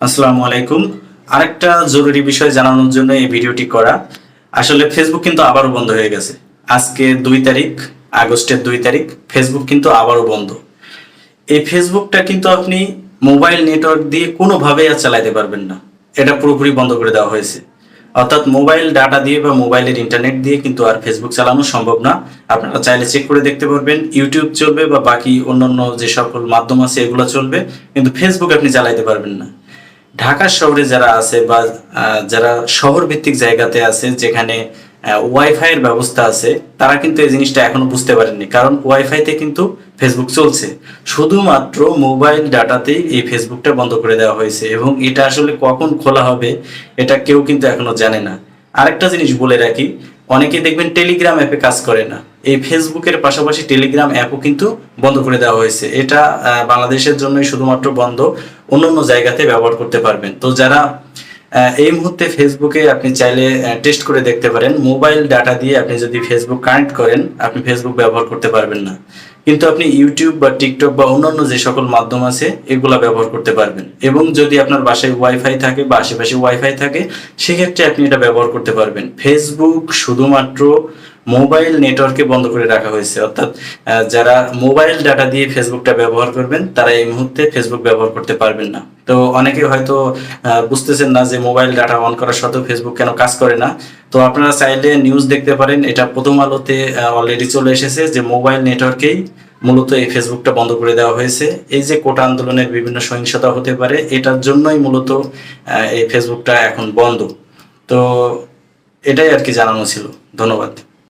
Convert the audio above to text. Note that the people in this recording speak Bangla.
আসসালামু আলাইকুম। আরেকটা জরুরি বিষয় জানানোর জন্য এই ভিডিওটি করা। আসলে ফেসবুক কিন্তু আবারও বন্ধ হয়ে গেছে। আজকে দুই তারিখ, আগস্টের দুই তারিখ ফেসবুক কিন্তু আবারও বন্ধ। এই ফেসবুকটা কিন্তু আপনি মোবাইল নেটওয়ার্ক দিয়ে কোনোভাবেই আর চালাতে পারবেন না। এটা পুরোপুরি বন্ধ করে দেওয়া হয়েছে। অর্থাৎ মোবাইল ডাটা দিয়ে বা মোবাইলের ইন্টারনেট দিয়ে কিন্তু আর ফেসবুক চালানো সম্ভব না। আপনারা চাইলে চেক করে দেখতে পারবেন ইউটিউব চলবে বা বাকি অন্যান্য যে সকল মাধ্যম আছে এগুলো চলবে, কিন্তু ফেসবুক আপনি চালাইতে পারবেন না। ঢাকা শহরে যারা আছে বা যারা শহর ভিত্তিক জায়গাতে আছে, যেখানে ওয়াইফাই এর ব্যবস্থা আছে, তারা কিন্তু এই জিনিসটা এখনও বুঝতে পারেননি। কারণ ওয়াইফাইতে কিন্তু ফেসবুক চলছে। শুধুমাত্র মোবাইল ডাটাতেই এই ফেসবুকটা বন্ধ করে দেওয়া হয়েছে এবং এটা আসলে কখন খোলা হবে, এটা কেউ কিন্তু এখনও জানে না। আরেকটা জিনিস বলে রাখি, অনেকে দেখবেন টেলিগ্রাম অ্যাপে কাজ করে না। এই ফেসবুকের পাশাপাশি টেলিগ্রাম অ্যাপও কিন্তু বন্ধ করে দেওয়া হয়েছে। এটা বাংলাদেশের জন্যই শুধুমাত্র বন্ধ, অন্য অন্য জায়গাতে ব্যবহার করতে পারবেন। তো যারা এই মুহূর্তে ফেসবুকে আপনি চাইলে টেস্ট করে দেখতে পারেন। মোবাইল ডাটা দিয়ে আপনি যদি ফেসবুক কানেক্ট করেন, আপনি ফেসবুক ব্যবহার করতে পারবেন না। কিন্তু আপনি ইউটিউব বা টিকটক বা অন্যান্য যে সকল মাধ্যম আছে, এগুলা ব্যবহার করতে পারবেন। এবং যদি আপনার বাসায় ওয়াইফাই থাকে বা আশেপাশে ওয়াইফাই থাকে, সেক্ষেত্রে আপনি এটা ব্যবহার করতে পারবেন। ফেসবুক শুধুমাত্র মোবাইল নেটওয়ার্কে বন্ধ করে রাখা হয়েছে। অর্থাৎ যারা মোবাইল ডাটা দিয়ে ফেসবুকটা ব্যবহার করবেন, তারা এই মুহূর্তে ফেসবুক ব্যবহার করতে পারবেন না। তো অনেকে হয়তো বুঝতেছেন না যে মোবাইল ডাটা অন করার সত্ত্বেও ফেসবুক কেন কাজ করে না। তো আপনারা চাইলে নিউজ দেখতে পারেন। এটা প্রথম আলোতে অলরেডি চলে এসেছে যে মোবাইল নেটওয়ার্কেই মূলত এই ফেসবুকটা বন্ধ করে দেওয়া হয়েছে। এই যে কোটা আন্দোলনের বিভিন্ন সহিংসতা হতে পারে, এটার জন্যই মূলত এই ফেসবুকটা এখন বন্ধ। তো এটাই আর কি জানানো ছিল। ধন্যবাদ।